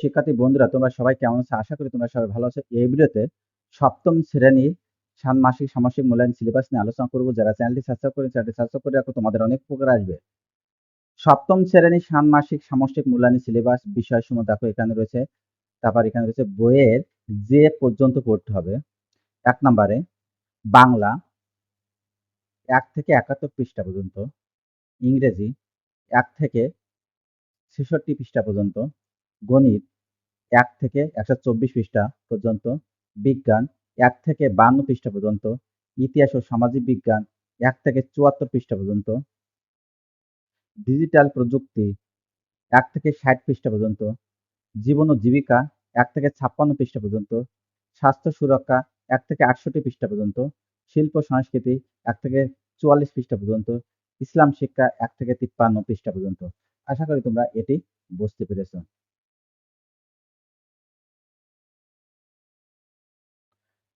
শিক্ষার্থী বন্ধুরা, তোমরা সবাই কেমন আছো? আশা করি তোমরা সবাই ভালো আছো। এই ভিডিওতে সপ্তম শ্রেণির ষান্মাসিক সামাসিক মূল্যায়ন সিলেবাস নিয়ে আলোচনা করব। যারা চ্যানেলটি সাবস্ক্রাইব করে চ্যানেলটি সাবস্ক্রাইব করে রাখো। তোমাদের অনেক উপকার আসবে। সপ্তম শ্রেণির ষান্মাসিক সামষ্টিক মূল্যায়ন সিলেবাস বিষয় সমূহ দেখো, এখানে রয়েছে, তারপর এখানে রয়েছে বইয়ের যে পর্যন্ত পড়তে হবে। এক নম্বরে, বাংলা এক থেকে একাত্তর পৃষ্ঠা পর্যন্ত, ইংরেজি এক থেকে ছেষট্টি পৃষ্ঠা পর্যন্ত, গণিত এক থেকে একশো চব্বিশ পৃষ্ঠা পর্যন্ত বিজ্ঞান, এক থেকে বান্ন পৃষ্ঠা পর্যন্ত ইতিহাস ও সামাজিক বিজ্ঞান, এক থেকে চুয়াত্তর পৃষ্ঠা পর্যন্ত ডিজিটাল প্রযুক্তি, এক থেকে ষাট পৃষ্ঠা পর্যন্ত জীবন ও জীবিকা, এক থেকে ছাপ্পান্ন পৃষ্ঠা পর্যন্ত স্বাস্থ্য সুরক্ষা, এক থেকে আটষট্টি পৃষ্ঠা পর্যন্ত শিল্প সংস্কৃতি, এক থেকে চুয়াল্লিশ পৃষ্ঠা পর্যন্ত ইসলাম শিক্ষা, এক থেকে তিপ্পান্ন পৃষ্ঠা পর্যন্ত। আশা করি তোমরা এটি বুঝতে পেরেছ।